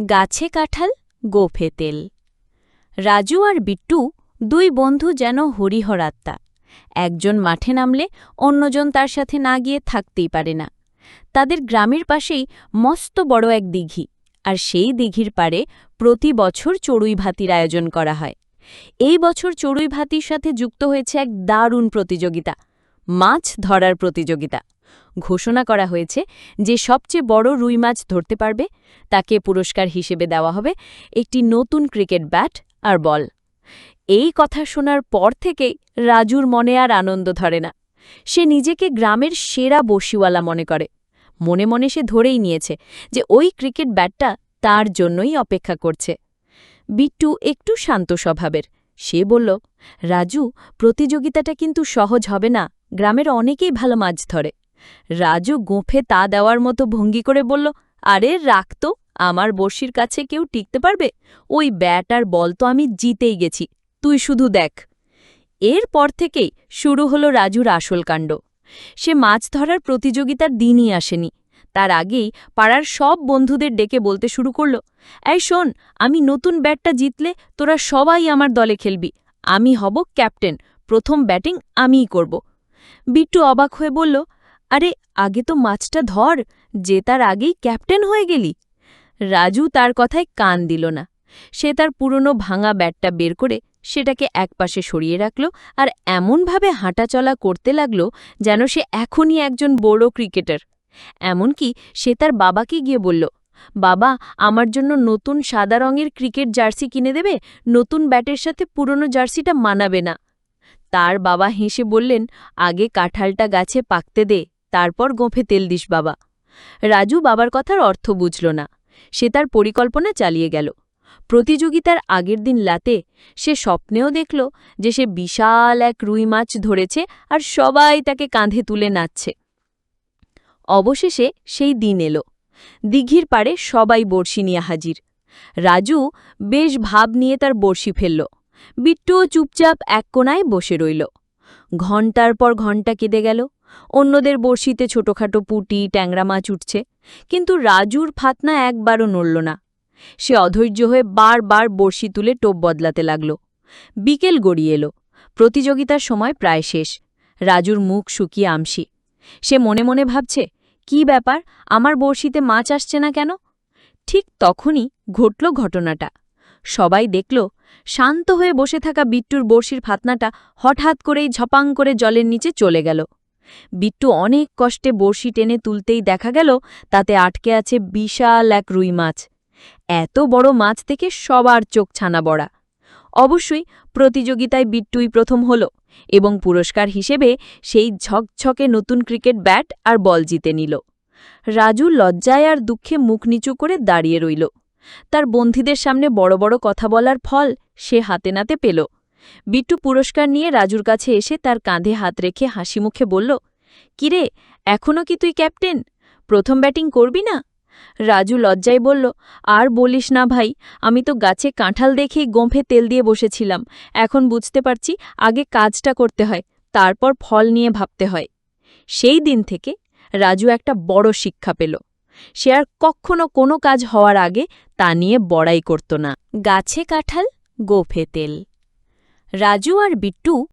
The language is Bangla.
গাছে কাঁঠাল, গোফে তেল। রাজু আর বিট্টু দুই বন্ধু যেন হরিহর আত্মা একজন মাঠে নামলে অন্যজন তার সাথে না গিয়ে থাকতেই পারে না। তাদের গ্রামের পাশেই মস্ত বড় এক দিঘি, আর সেই দিঘির পারে প্রতি বছর চড়ুই ভাতির আয়োজন করা হয়। এই বছর চড়ুই ভাতির সাথে যুক্ত হয়েছে এক দারুণ প্রতিযোগিতা মাছ ধরার প্রতিযোগিতা। ঘোষণা করা হয়েছে যে সবচেয়ে বড় রুই মাছ ধরতে পারবে, তাকে পুরস্কার হিসেবে দেওয়া হবে একটি নতুন ক্রিকেট ব্যাট আর বল। এই কথা শোনার পর থেকেই রাজুর মনে আর আনন্দ ধরে না। সে নিজেকে গ্রামের সেরা বসিওয়ালা মনে করে। মনে মনে সে ধরেই নিয়েছে যে ওই ক্রিকেট ব্যাটটা তার জন্যই অপেক্ষা করছে। বিট্টু একটু শান্ত স্বভাবের। সে বলল, রাজু, প্রতিযোগিতাটা কিন্তু সহজ হবে না। গ্রামের অনেকেই ভালো মাছ ধরে। রাজু গোঁফে তা দেওয়ার মতো ভঙ্গি করে বলল, আরে রাখ তো, আমার বর্ষির কাছে কেউ টিকতে পারবে? ওই ব্যাট আর বল তো আমি জিতেই গেছি, তুই শুধু দেখ। এরপর থেকেই শুরু হলো রাজুর আসল কাণ্ড। সে মাছ ধরার প্রতিযোগিতার দিনই আসেনি। তার আগেই পাড়ার সব বন্ধুদের ডেকে বলতে শুরু করল, এই শোন, আমি নতুন ব্যাটটা জিতলে তোরা সবাই আমার দলে খেলবি, আমি হব ক্যাপ্টেন, প্রথম ব্যাটিং আমিই করব। বিট্টু অবাক হয়ে বলল, আরে, আগে তো মাছটা ধর যে তার আগেই ক্যাপ্টেন হয়ে গেলি। রাজু তার কথায় কান দিল না। সে তার পুরনো ভাঙা ব্যাটটা বের করে সেটাকে একপাশে সরিয়ে রাখল আর এমনভাবে হাঁটাচলা করতে লাগল যেন সে এখনই একজন বড় ক্রিকেটার। এমনকি সে তার বাবাকে গিয়ে বলল, বাবা, আমার জন্য নতুন সাদা রঙের ক্রিকেট জার্সি কিনে দেবে, নতুন ব্যাটের সাথে পুরনো জার্সিটা মানাবে না। তার বাবা হেসে বললেন, আগে কাঁঠালটা গাছে পাকতে দে, তারপর গোঁফে তেল দিস বাবা। রাজু বাবার কথার অর্থ বুঝল না। সে তার পরিকল্পনা চালিয়ে গেল। প্রতিযোগিতার আগের দিন লাতে সে স্বপ্নেও দেখল যে সে বিশাল এক রুই মাছ ধরেছে আর সবাই তাকে কাঁধে তুলে নাচছে। অবশেষে সেই দিন এলো। দিঘির পাড়ে সবাই বড়শি নিয়ে হাজির। রাজু বেশ ভাব নিয়ে তার বড়শি ফেলল। বিট্টুও চুপচাপ এক কোনায় বসে রইল। ঘণ্টার পর ঘণ্টা কেঁদে গেল। অন্যদের বড়শিতে ছোটখাটো পুটি, ট্যাংরা মাছ উঠছে। কিন্তু রাজুর ফাতনা একবারও নড়ল না। সে অধৈর্য হয়ে বারবার বড়শি তুলে টোপ বদলাতে লাগল। বিকেল গড়িয়ে এলো। প্রতিযোগিতার সময় প্রায় শেষ। রাজুর মুখ শুকিয়ে আমসি সে মনে মনে ভাবছে, কি ব্যাপার? আমার বড়শিতে মাছ আসছে না কেন? ঠিক তখনই ঘটল ঘটনাটা। সবাই দেখল, শান্ত হয়ে বসে থাকা বিট্টুর বড়শির ফাতনাটা হঠাৎ করেই ঝপাং করে জলের নিচে চলে গেল। বিট্টু অনেক কষ্টে বড়শি টেনে তুলতেই দেখা গেল, তাতে আটকে আছে বিশাল এক রুই মাছ। এত বড় মাছ থেকে সবার চোখ ছানা বড়া। অবশ্যই প্রতিযোগিতায় বিট্টুই প্রথম হল এবং পুরস্কার হিসেবে সেই ঝকঝকে নতুন ক্রিকেট ব্যাট আর বল জিতে নিল। রাজু লজ্জায় আর দুঃখে মুখ নিচু করে দাঁড়িয়ে রইল। তার বন্ধুদের সামনে বড় বড় কথা বলার ফল সে হাতে নাতে পেল। বিট্টু পুরস্কার নিয়ে রাজুর কাছে এসে তার কাঁধে হাত রেখে হাসি মুখে বলল, কিরে এখনও কি তুই ক্যাপ্টেন? প্রথম ব্যাটিং করবি না? রাজু লজ্জায় বলল, আর বলিস না ভাই, আমি তো গাছে কাঁঠাল দেখেই গোঁফে তেল দিয়ে বসেছিলাম। এখন বুঝতে পারছি আগে কাজটা করতে হয়, তারপর ফল নিয়ে ভাবতে হয়। সেই দিন থেকে রাজু একটা বড় শিক্ষা পেল। সে আর কখনো কোনো কাজ হওয়ার আগে তা নিয়ে বড়াই করত না। গাছে কাঁঠাল, গোফে তেল। রাজু আর বিট্টু